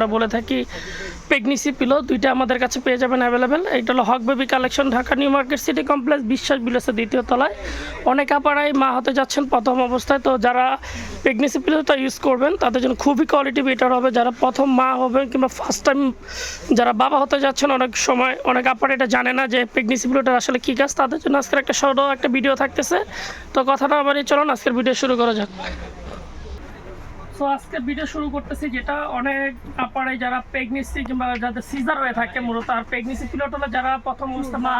আমরা বলে থাকি প্রেগনেন্সি পিলো দুইটা আমাদের কাছে পেয়ে যাবেন অ্যাভেলেবেল এইটা হলো Haque baby collection Dhaka New Market city complex Biswas বিলাসের দ্বিতীয় তলায়। অনেক আপারাই মা হতে যাচ্ছেন প্রথম অবস্থায়। তো যারা প্রেগনেন্সি পিলোটা ইউজ করবেন, তাদের জন্য খুবই কোয়ালিটি বেটার হবে। যারা প্রথম মা হবেন কিংবা ফার্স্ট টাইম যারা বাবা হতে যাচ্ছেন, অনেক সময় অনেক আপারা এটা জানে না যে প্রেগনেন্সি পিলোটার আসলে কী কাজ। তাদের জন্য আজকের একটা সরো একটা ভিডিও থাকতেছে। তো কথাটা আবার চলুন, আজকের ভিডিও শুরু করা যাক। তো আজকে ভিডিও শুরু করতেছি যেটা অনেক আপারে যারা প্রেগনেন্সি কিংবা যাদের সিজার হয়ে থাকে মূলত, আর প্রেগনেন্সি পিরিয়ড হলে যারা প্রথম অবস্থা মা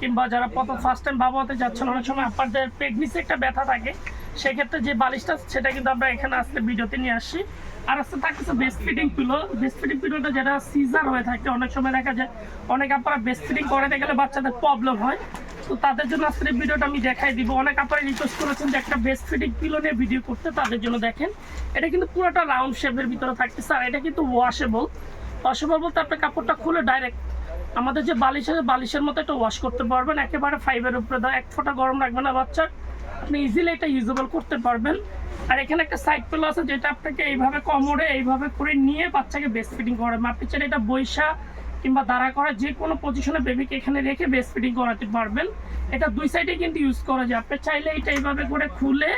কিংবা যারা প্রথম ফার্স্ট টাইম বাবা হতে যাচ্ছেন, অনেক সময় আপনাদের প্রেগনেন্সি একটা ব্যথা থাকে। সেক্ষেত্রে যে বালিশটা সেটা কিন্তু আমরা এখানে আজকে ভিডিওতে নিয়ে আসছি। আর আজকে থাকতেছে best fitting pillow best fitting পিলোটা যারা সিজার হয়ে থাকে, অনেক সময় দেখা যায় অনেক আপনারা বেস্ট ফিটিং করাতে গেলে বাচ্চাদের প্রবলেম হয়। তো তাদের জন্য আজকের ভিডিওটা আমি দেখাই দিব। অনেক আপনারা রিকোয়েস্ট করেছেন যে একটা বেস্ট ফিটিং পিলো নিয়ে ভিডিও করতে, তাদের জন্য দেখেন। এটা কিন্তু পুরোটা রাউন্ড শেপের ভিতরে থাকতেছে, আর এটা কিন্তু ওয়াশেবল ওয়াশেবল বলতে কাপড়টা খুলে ডাইরেক্ট আমাদের যে বালিশ আছে, বালিশের মতো একটা ওয়াশ করতে পারবেন। একেবারে ফাইভের উপরে দাও এক ফোঁটা গরম রাখবে না বাচ্চার আপনি ইজিলি এটা ইউজেবল করতে পারবেন। আর এখানে একটা সাইড পেল আছে, যেটা আপনাকে এইভাবে কমরে এইভাবে করে নিয়ে বাচ্চাকে বেস্ট ফিটিং করে আপনি চাইলে এটা বৈশা কিংবা দাঁড়া করা যে কোনো পজিশনে বেবিকে এখানে রেখে বেস্ট ফিটিং করাতে পারবেন। এটা দুই সাইডে কিন্তু ইউজ করা যায়। আপনি চাইলে এটা এইভাবে করে খুলে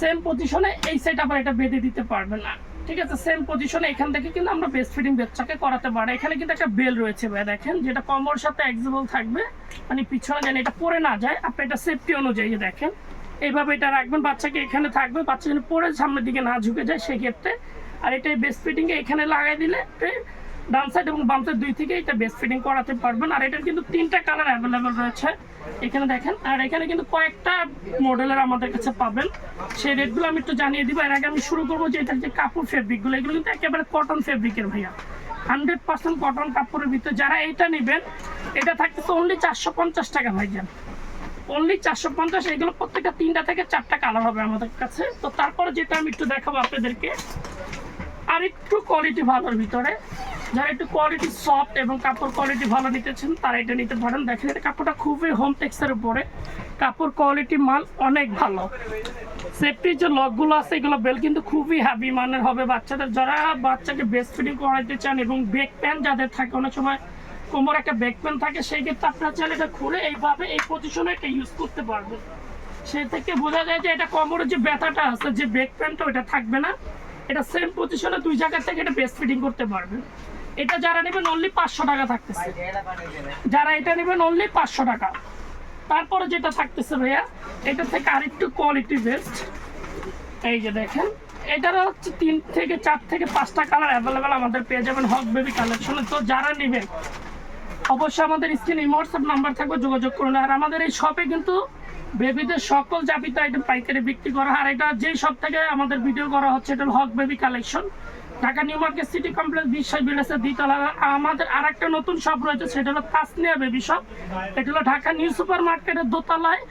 সেম পজিশনে এই সাইড আবার এটা বেঁধে দিতে পারবেন না। ঠিক আছে? সেম পজিশনে এখান থেকে কিন্তু আমরা বেস্ট বাচ্চাকে করাতে পারি। এখানে কিন্তু একটা বেল রয়েছে ভাই, দেখেন, যেটা কমর সাথে এক্সেবল থাকবে। মানে পিছনে যেন এটা পরে না যায়। আপনি এটা সেফটি অনুযায়ী দেখেন, এইভাবে এটা রাখবেন। বাচ্চাকে এখানে থাকবে, বাচ্চা যেন পরে সামনের দিকে না ঝুঁকে যায়, সেক্ষেত্রে। আর এটা বেস্ট ফিটিংয়ে এখানে লাগাই দিলে ডান সাইড এবং বাম সাইড দুই থেকে এটা বেস্ট ফিটিং করাতে পারবেন। আর এটার কিন্তু তিনটা কালার অ্যাভেলেবেল রয়েছে। এখানে দেখেন। আর এখানে কিন্তু কয়েকটা মডেলের আমাদের কাছে পাবেন। সেই রেটগুলো আমি একটু জানিয়ে দিব। এর আগে আমি শুরু করব যে এটার যে কাপড় ফেব্রিকগুলো এগুলো কিন্তু একেবারে কটন ফেব্রিকের ভাইয়া। হান্ড্রেড পার্সেন্ট কটন কাপড়ের ভিতরে যারা এটা নেবেন, এটা থাকতেছে অনলি চারশো পঞ্চাশ টাকা ভাইজান অনলি চারশো পঞ্চাশ, এগুলো প্রত্যেকটা তিনটা থেকে চারটা কালার হবে আমাদের কাছে। তো তারপরে যেটা আমি একটু দেখাবো আপনাদেরকে। আর একটু কোয়ালিটি ভালোর ভিতরে। যারা একটু কোয়ালিটি সফট এবং কাপড় কোয়ালিটি ভালো নিতেছেন, তারা এটা নিতে পারেন। দেখেন, এটা কাপড়টা খুবই হোম টেক্সের উপরে। কাপড় কোয়ালিটি মাল অনেক ভালো। সেফটির যে লকগুলো আছে, এগুলো বেল কিন্তু খুবই হ্যাভি মানের হবে বাচ্চাদের। যারা বাচ্চাকে বেস্ট ফিটিং করাইতে চান এবং বেক প্যান যাদের থাকে, অনেক সময় কোমর একটা ব্যাক প্যান থাকে, সেই ক্ষেত্রে আপনারা চাইলে এটা খুলে এইভাবে এই পজিশনে এটা ইউজ করতে পারবেন। সে থেকে বোঝা যায় যে এটা কোমরের যে ব্যথাটা আছে, যে ব্যাক প্যানটা ওটা থাকবে না। এটা সেম পজিশনে দুই জায়গা থেকে এটা বেস্ট ফিটিং করতে পারবেন। এটা যারা নেবেন অনলি পাঁচশো টাকা থাকতেছে। যারা এটা নেবেন অনলি পাঁচশো টাকা। তারপরে যেটা থাকতেছে ভাইয়া, এটা থেকে আরেকটু কোয়ালিটি বেস্ট এই যে দেখেন, এটারও হচ্ছে তিন থেকে চার থেকে পাঁচটা কালার অ্যাভেলেবেল আমাদের পেয়ে যাবেন হক বেবি কালেকশনে তো যারা নেবেন, অবশ্যই আমাদের স্ক্রিনে হোয়াটসঅ্যাপ নাম্বার থাকবে, যোগাযোগ করুন। আর আমাদের এই শপে কিন্তু বেবিদের সকল জাবিত আইটেম পাইকারি বিক্রি করা। আর এটা যেই শপ থেকে আমাদের ভিডিও করা হচ্ছে, এটা Haque baby collection Dhaka New Market city complex Biswas বিলাসের দ্বিতলা। আমাদের আর একটা নতুন শপ রয়েছে, সেটা হলো তাসনিয়া বেবি শপ। এটা হলো ঢাকা নিউ সুপার মার্কেটের দোতলায়,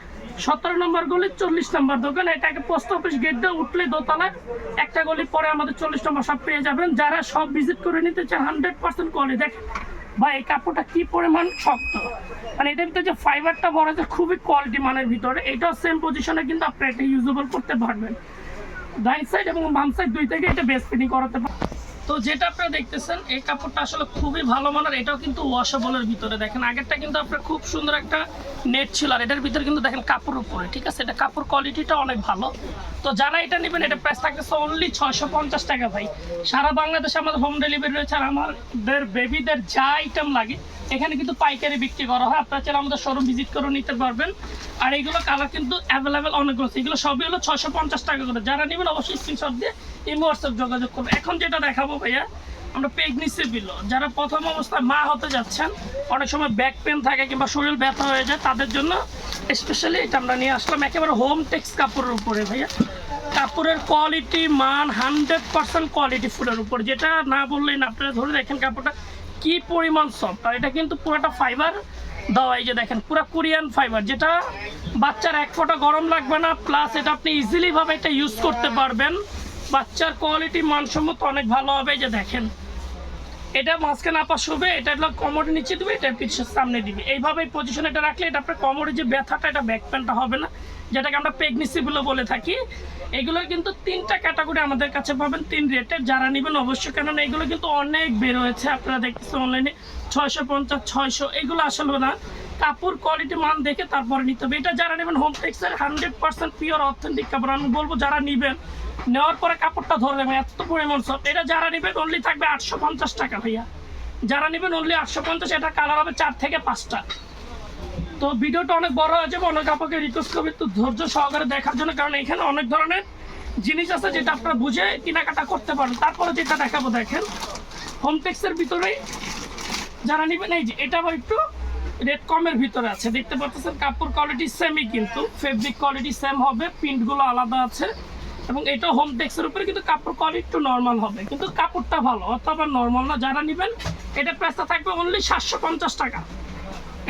সতেরো নম্বর গলি, চল্লিশ নম্বর দোকান। এটাকে পোস্ট অফিস গেট দিয়ে উঠলে দোতলায়, একটা গলি পরে আমাদের চল্লিশ নম্বর সব পেয়ে যাবেন। যারা সব ভিজিট করে নিতে চান, হান্ড্রেড পার্সেন্ট কোয়ালিটি। দেখেন বা এই কাপড়টা কি পরিমাণ শক্ত। মানে এটার ভিতরে যে ফাইবারটা বড় খুবই কোয়ালিটি মানের ভিতরে। এটাও সেম পজিশনে কিন্তু আপনি এটা ইউজেবল করতে পারবেন। রাইট সাইড এবং বাম সাইড দুই থেকে এটা বেস্ট ফিটিং করাতে পারবেন তো যেটা আপনারা দেখতেছেন, এই কাপড়টা আসলে খুবই ভালো মানের, এটাও কিন্তু ওয়াশেবলের ভিতরে। দেখেন, আগেরটা কিন্তু আপনার খুব সুন্দর একটা নেট ছিল, আর এটার ভিতরে কিন্তু দেখেন কাপড় উপরে, ঠিক আছে? এটা কাপড় কোয়ালিটিটা অনেক ভালো। তো যারা এটা নেবেন, এটা প্রাইস থাকতেছে অনলি ছয়শো পঞ্চাশ টাকা ভাই। সারা বাংলাদেশে আমাদের হোম ডেলিভারি রয়েছে, আর আমাদের বেবিদের যা আইটেম লাগে, এখানে কিন্তু পাইকারি বিক্রি করা হয়। আপনারা চাইলে আমাদের শোরুম ভিজিট করে নিতে পারবেন। আর এইগুলো কালার কিন্তু অ্যাভেলেবেল অনেকগুলো। এগুলো সবই হলো ছশো পঞ্চাশ টাকা করে। যারা নেবেন, অবশ্যই স্ক্রিনশট দিয়ে এই হোয়াটসঅ্যাপ যোগাযোগ করবে। এখন যেটা দেখাবো ভাইয়া, আমরা প্রেগনেন্সি বিল যারা প্রথম অবস্থায় মা হতে যাচ্ছেন, অনেক সময় ব্যাক পেন থাকে কিংবা শরীর ব্যথা হয়ে যায়, তাদের জন্য স্পেশালি এটা আমরা নিয়ে আসলাম একেবারে হোম টেক্স কাপড়ের উপরে ভাইয়া। কাপড়ের কোয়ালিটি মান হান্ড্রেড পার্সেন্ট কোয়ালিটি ফুলের উপর। যেটা না বললেই না, আপনারা ধরে দেখেন কাপড়টা কি পরিমাণ সফট আর এটা কিন্তু পুরোটা ফাইবার দেওয়া, এই যে দেখেন, পুরো কোরিয়ান ফাইবার যেটা বাচ্চার এক ফোঁটা গরম লাগবে না প্লাস এটা আপনি ইজিলিভাবে এটা ইউজ করতে পারবেন। বাচ্চার কোয়ালিটি মানসম্মত অনেক ভালো হবে যে দেখেন। এটা মাঝখানে আপা শুবে, এটা হলো কোমরের নিচে দিবে, এটা পিছের সামনে দিবে। এইভাবে পজিশন এটা রাখলে এটা আপনার কোমরের যে ব্যথাটা, এটা ব্যাক প্যানটা হবে না। যেটাকে আমরা প্রেগনেন্সিগুলো বলে থাকি। এগুলো কিন্তু তিনটা ক্যাটাগরি আমাদের কাছে পাবেন, তিন রেটের যারা নেবেন অবশ্যই, কেননা এগুলো কিন্তু অনেক বের হয়েছে, আপনারা দেখতেছেন অনলাইনে ছয়শো পঞ্চাশ, ছয়শো, এগুলো আসলে না। কাপড় কোয়ালিটি মান দেখে তারপরে নিতে হবে। এটা যারা নেবেন হোম টেক্সের হান্ড্রেড পার্সেন্ট পিওর অথেন্টিক কাপড়। আমি বলব যারা নেবেন, নেওয়ার পরে কাপড়টা ধরে নেবেন, এত পরিমাণ সব এটা যারা নেবেন অনলি থাকবে আটশো পঞ্চাশ টাকা ভাইয়া। যারা নেবেন অনলি আটশো পঞ্চাশ, এটা কালার হবে চার থেকে পাঁচটা। তো ভিডিওটা অনেক বড় হয়ে যাবে অনেক আপনাকে রিকোয়েস্ট করবে একটু ধৈর্য সহকারে দেখার জন্য, কারণ এখানে অনেক ধরনের জিনিস আছে যেটা আপনারা বুঝে কেনাকাটা করতে পারেন তারপরে যেটা দেখাবো, দেখেন। হোমটেক্সের ভিতরেই যারা নেবেন, এই যে, এটা আবার একটু রেড কমের ভিতরে আছে। দেখতে পাচ্ছেন, কাপড় কোয়ালিটি সেমই কিন্তু ফেব্রিক কোয়ালিটি সেম হবে প্রিন্টগুলো আলাদা আছে। এবং এটা হোম টেক্সের উপরে কিন্তু কাপড় কোয়ালিটি একটু নর্মাল হবে। কিন্তু কাপড়টা ভালো, অথবা নর্মাল না, যারা নেবেন, এটা প্রাইসটা থাকবে অনলি সাতশো পঞ্চাশ টাকা।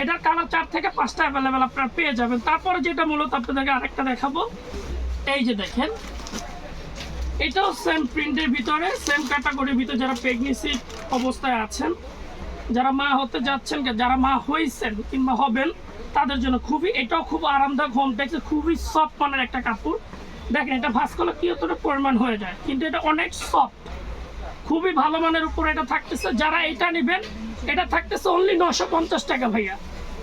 এটার কালার চার থেকে পাঁচটা অ্যাভেলেবেল আপনারা পেয়ে যাবেন। তারপরে যেটা মূলত আপনাদেরকে আরেকটা দেখাবো, এই যে দেখেন, এটাও সেম প্রিন্টের ভিতরে সেম ক্যাটাগরির ভিতরে যারা প্রেগনেন্সি অবস্থায় আছেন যারা মা হতে যাচ্ছেন যারা মা হয়েছেন কিংবা হবেন, তাদের জন্য খুবই, এটাও খুব আরামদায়ক হোম টেক্সে খুবই সফট মানের একটা কাপড়। দেখেন, এটা ভাস করলে কি অতটা পরিমাণ হয়ে যায়, কিন্তু এটা অনেক সফট খুবই ভালো মানের উপর এটা থাকতেছে। যারা এটা নেবেন, এটা থাকতেছে অনলি নশো পঞ্চাশ টাকা ভাইয়া।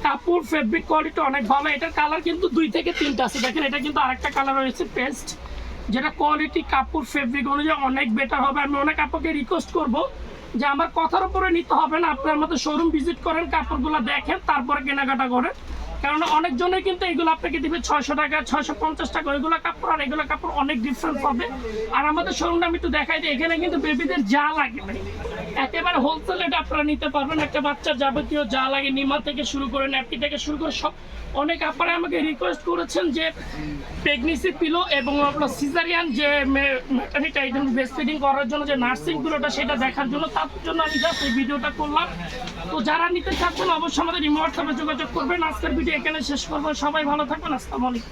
কাপড় ফেব্রিক কোয়ালিটি অনেক ভালো। এটার কালার কিন্তু দুই থেকে তিনটা আছে। দেখেন, এটা কিন্তু আরেকটা কালার রয়েছে পেস্ট যেটা কোয়ালিটি কাপড় ফেব্রিক অনুযায়ী অনেক বেটার হবে। আমি অনেক আপনাকে রিকোয়েস্ট করব যে আমার কথার উপরে নিতে হবে না। আপনার মতো শোরুম ভিজিট করেন, কাপড়গুলো দেখেন, তারপরে কেনাকাটা করেন। কারণ অনেকজনে কিন্তু এগুলো আপনাকে দিবে ছয়শো টাকা, ছয়শো পঞ্চাশ টাকা, ওইগুলো কাপড় আর এগুলো কাপড় অনেক ডিফারেন্স হবে আর আমাদের শোরুমটা আমি একটু দেখাই দিই, এখানে কিন্তু বেবিদের যা লাগে একেবারে হোলসেল রেটে আপনারা নিতে পারবেন। একটা বাচ্চার যাবতীয় যা লাগে, নিমা থেকে শুরু করে ন্যাপকি থেকে শুরু করে, সব অনেক আপনারা আমাকে রিকোয়েস্ট করেছেন যে প্রেগনেন্সি পিলো এবং আপনার সিজারিয়ান যে ম্যাটার্নিটি আইটেম বেস্ট ফিডিং করার জন্য যে নার্সিংগুলোটা সেটা দেখার জন্য, তার জন্য আমি জাস্ট এই ভিডিওটা করলাম। তো যারা নিতে চাচ্ছেন, অবশ্যই আমাদের রিমোট যোগাযোগ করবেন। আজকের ভিডিও এখানে শেষ করব। সবাই ভালো থাকবেন আসসালামু আলাইকুম।